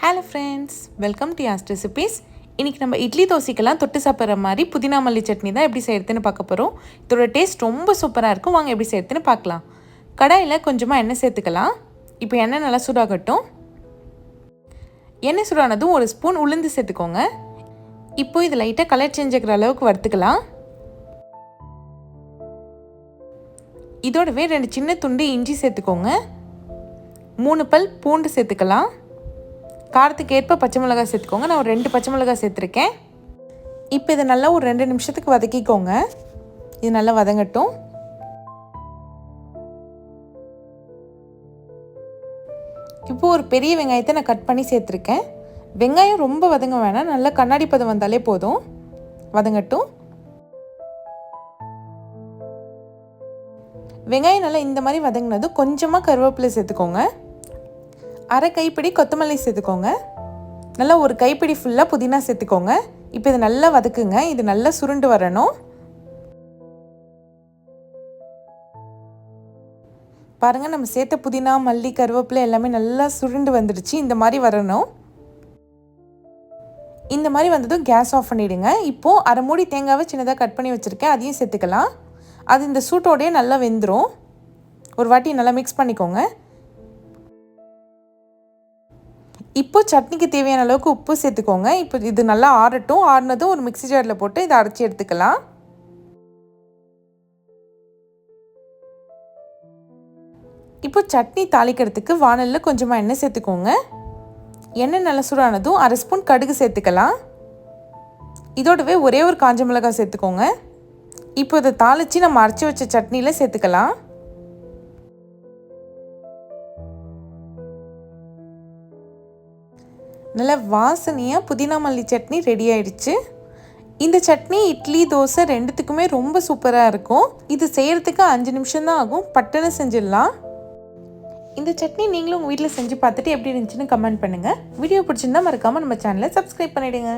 Hello friends welcome to ஆஸ்ட் recipes இன்றைக்கி நம்ம இட்லி தோசைக்கெல்லாம் தொட்டு சாப்பிட்ற மாதிரி புதினா மல்லி சட்னி தான் எப்படி செய்யறதுன்னு பார்க்க போகிறோம் இதோட டேஸ்ட் ரொம்ப சூப்பராக இருக்கும். வாங்க எப்படி செய்யறதுன்னு பார்க்கலாம். கடாயில் கொஞ்சமாக எண்ணெய் சேர்த்துக்கலாம். இப்போ எண்ணெய் நல்லா சூடாகட்டும். எண்ணெய் சூடானதும் ஒரு ஸ்பூன் உளுந்து சேர்த்துக்கோங்க. இப்போ இது லைட்டாக கலர் சேஞ்ச் ஆகிற அளவுக்கு வறுத்துக்கலாம். இதோடவே ரெண்டு சின்ன துண்டு இஞ்சி சேர்த்துக்கோங்க. மூணு பல் பூண்டு சேர்த்துக்கலாம். காரத்துக்கு ஏற்ப பச்சை மிளகாய் சேர்த்துக்கோங்க. நான் ஒரு ரெண்டு பச்சை மிளகாய் சேர்த்துருக்கேன். இப்போ இதை நல்லா ஒரு ரெண்டு நிமிஷத்துக்கு வதக்கிக்கோங்க. இது நல்லா வதங்கட்டும். இப்போது ஒரு பெரிய வெங்காயத்தை நான் கட் பண்ணி சேர்த்துருக்கேன். வெங்காயம் ரொம்ப வதங்க வேணாம். நல்லா கண்ணாடி பதம் வந்தாலே போதும். வதங்கட்டும். வெங்காயம் நல்லா இந்த மாதிரி வதங்கினதும் கொஞ்சமாக கருவேப்பிலை சேர்த்துக்கோங்க. அரை கைப்பிடி கொத்தமல்லி சேர்த்துக்கோங்க. நல்லா ஒரு கைப்பிடி ஃபுல்லாக புதினா சேர்த்துக்கோங்க. இப்போ இது நல்லா வதக்குங்க. இது நல்லா சுருண்டு வரணும். பாருங்கள் நம்ம சேர்த்த புதினா மல்லி கருவேப்பிலை எல்லாமே நல்லா சுருண்டு வந்துடுச்சு. இந்த மாதிரி வரணும். இந்த மாதிரி வந்ததும் கேஸ் ஆஃப் பண்ணிவிடுங்க இப்போது அரை மூடி தேங்காவை சின்னதாக கட் பண்ணி வச்சுருக்கேன். அதையும் சேர்த்துக்கலாம். அது இந்த சூட்டோடையே நல்லா வெந்துடும் ஒரு வாட்டி நல்லா மிக்ஸ் பண்ணிக்கோங்க. இப்போ சட்னிக்கு தேவையான அளவுக்கு உப்பு சேர்த்துக்கோங்க. இப்போ இது நல்லா ஆறட்டும். ஆறுனதும் ஒரு மிக்ஸி ஜாரில் போட்டு இதை அரைச்சி எடுத்துக்கலாம். இப்போ சட்னி தாளிக்கிறதுக்கு வானலில் கொஞ்சமாக எண்ணெய் சேர்த்துக்கோங்க. எண்ணெய் நல்லா சூடானதும் அரை ஸ்பூன் கடுகு சேர்த்துக்கலாம். இதோடவே ஒரே ஒரு காஞ்ச மிளகாய் சேர்த்துக்கோங்க. இப்போ இதை தாளித்து நம்ம அரைச்சி வச்ச சட்னியில் சேர்த்துக்கலாம். நல்ல வாசனையாக புதினா மல்லி சட்னி ரெடி ஆயிடுச்சு. இந்த சட்னி இட்லி தோசை ரெண்டுத்துக்குமே ரொம்ப சூப்பராக இருக்கும். இது செய்கிறதுக்கு அஞ்சு நிமிஷம் தான் ஆகும். பட்டுன்னு செஞ்சிடலாம். இந்த சட்னி நீங்களும் உங்கள் வீட்டில் செஞ்சு பார்த்துட்டு எப்படி இருந்துச்சுன்னு கமெண்ட் பண்ணுங்கள் வீடியோ பிடிச்சிருந்தா மறக்காமல் நம்ம சேனலை சப்ஸ்கிரைப் பண்ணிவிடுங்க